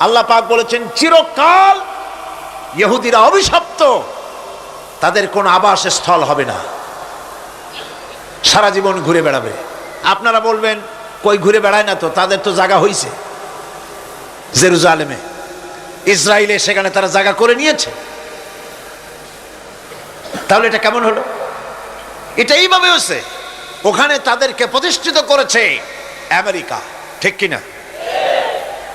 আল্লাহ পাক বলেছেন, চিরকাল ইহুদিরা অভিশপ্ত। তাদের কোনো আবাস স্থল হবে না। সারা জীবন ঘুরে বেড়াবে। আপনারা বলবেন, কই ঘুরে বেড়ায় না তো? তাদের তো জায়গা হইছে জেরুজালেমে। ইসরায়েলে সেখানে তারা জায়গা করে নিয়েছে। তাহলে এটা কেমন হলো? এটা এইভাবে হচ্ছে ওখানে তাদেরকে প্রতিষ্ঠিত করেছে আমেরিকা। ঠিক কিনা?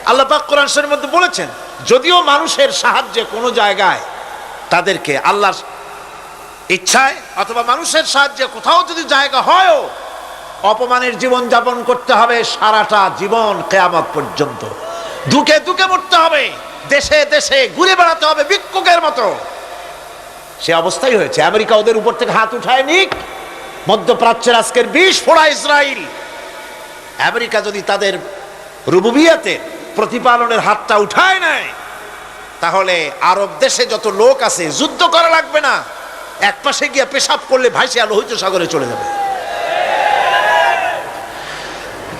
আল্লাহ পাক কোরআন শরীফের মধ্যে বলেছেন, যদিও মানুষের সাহায্যে কোনো জায়গায় তাদেরকে আল্লাহর ইচ্ছায় অথবা মানুষের সাহায্যে কোথাও যদি জায়গা হয়ও, অপমানের জীবন যাপন করতে হবে সারাটা জীবন কেয়ামত পর্যন্ত। দুকে দুকে মরতে হবে, দেশে দেশে ঘুরে বেড়াতে হবে ভিক্ষুকের মতো। সে অবস্থাই হয়েছে। আমেরিকা ওদের উপর থেকে হাত উঠায় নিক। মধ্যপ্রাচ্যের আজকের বিষ ফোড়া ইসরায়েল আমেরিকা যদি তাদের রুবুবিয়াতে প্রতিপালনের হাতটা উঠায় নাই। তাহলে আরব দেশে যত লোক আছে, যুদ্ধ করা লাগবে না। এক পাশে গিয়ে পেশাব করলে ভাসিয়া লোহিত সাগরে চলে যাবে।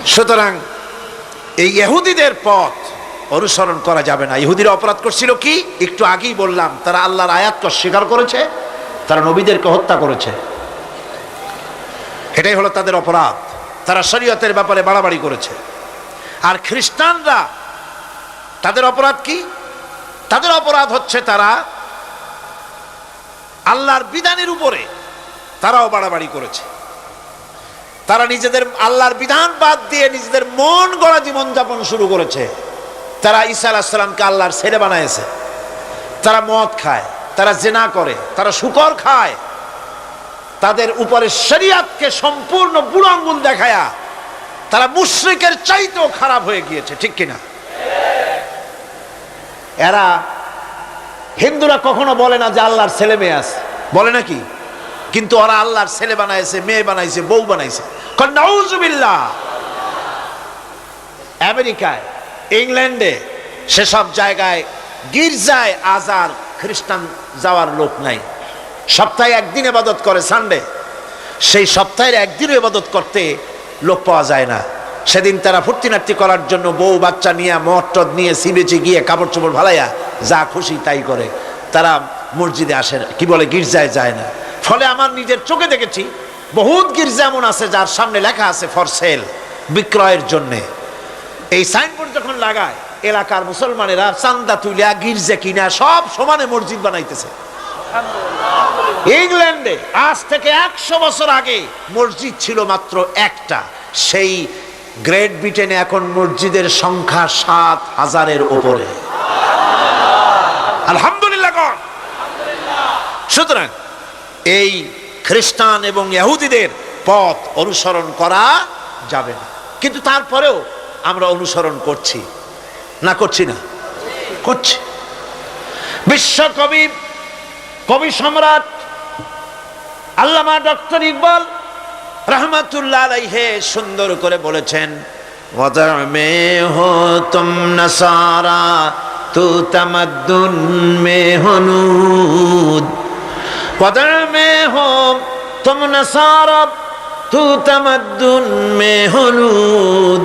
সুতরাং এই ইহুদিদের পথ অনুসরণ করা যাবে না। ইহুদিরা অপরাধ করছিল কি? একটু আগেই বললাম, তারা আল্লাহর আয়াতকে অস্বীকার করেছে, তারা নবীদেরকে হত্যা করেছে। এটাই হলো তাদের অপরাধ। তারা শরীয়তের ব্যাপারে বাড়াবাড়ি করেছে। আর খ্রিস্টানরা তাদের অপরাধ কি? তাদের অপরাধ হচ্ছে তারা আল্লাহর বিধানের উপরে তারাও বাড়াবাড়ি করেছে। তারা নিজেদের আল্লাহর বিধান বাদ দিয়ে নিজেদের মন গড়া জীবনযাপন শুরু করেছে। তারা ঈসা আলাহিসাল্লামকে আল্লাহর ছেলে বানাইছে। তারা মদ খায়, তারা জেনা করে, তারা শুকর খায়। তাদের উপরে শরিয়াতকে সম্পূর্ণ বুড়ো আঙ্গুল দেখায়া তারা মুশ্রিকের চাইতেও খারাপ হয়ে গিয়েছে, ঠিক কিনা? এরা হিন্দুরা কখনো বলে না যে আল্লাহর ছেলে মেয়ে আছে। বলে নাকি? কিন্তু ওরা আল্লাহর ছেলে বানাইছে, মেয়ে বানাইছে, বউ বানাইছে। আমেরিকায়, ইংল্যান্ডে সেসব জায়গায় গির্জায় আজার খ্রিস্টান যাওয়ার লোক নাই। সপ্তাহে একদিন এবাদত করে, সানডে। সেই সপ্তাহের একদিন এবাদত করতে লোক পাওয়া যায় না। সেদিন তারা ফুর্তিনার্তি করার জন্য বউ বাচ্চা নিয়ে মদ টদ নিয়ে সিবেচে গিয়ে কাপড় চোপড় ভালাইয়া যা খুশি তাই করে। তারা মসজিদে আসে না। কি বলে? গির্জায় যায় না। ফলে আমার নিজের চোখে দেখেছি, বহুত গির্জা এমন আছে যার সামনে লেখা আছে, ফর সেল বিক্রয়ের জন্যে। এই সাইনবোর্ড যখন লাগায়, এলাকার মুসলমানেরা চান্দা তুলিয়া গির্জা কিনা সব সমানে মসজিদ বানাইতেছে। ইংল্যান্ডে আজ থেকে একশো বছর আগে মসজিদ ছিল মাত্র একটা। সেই গ্রেট ব্রিটেনে এখন মসজিদের সংখ্যা সাত হাজারের উপরে। আলহামদুলিল্লাহ সুতরাং এই খ্রিস্টান এবং ইহুদিদের পথ অনুসরণ করা যাবে না। কিন্তু তারপরেও আমরা অনুসরণ করছি। না করছি না? করছি। বিশ্বকবি কবি সম্রাট, আল্লামা ডক্টর ইকবাল রহমাতুল্লাহ আলাইহে সুন্দর করে বলেছেন ওয়াদার মে হো তুম নসারা তু তামাদ্দুন মে হনুদ ওয়াদার মে হো তুম নসারা তু তামাদ্দুন মে হনুদ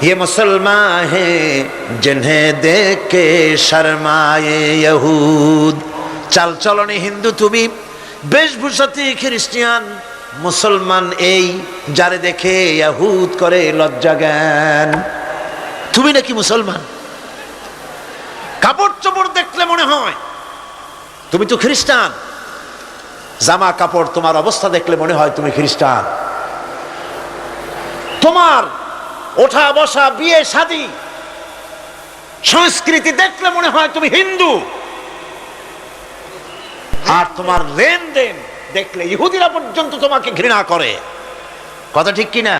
ये मुसलमान हैं जिन्हें देख के शर्माए यहूद চাল চলনে হিন্দু তুমি বেশভূষাতে খ্রিস্টিয়ান মুসলমান এই যারে দেখে ইয়াহুদ করে লজ্জা জ্ঞান। তুমি নাকি মুসলমান? কাপড় চোপড় দেখলে মনে হয় তুমি তো খ্রিস্টান। জামা কাপড় তোমার অবস্থা দেখলে মনে হয় তুমি খ্রিস্টান। তোমার ওঠা, বসা, বিয়ে, শাদী সংস্কৃতি দেখলে মনে হয় তুমি হিন্দু। আর তোমার লেনদেন দেখলে ইহুদিরা পর্যন্ত তোমাকে ঘৃণা করে। কথা ঠিক কিনা?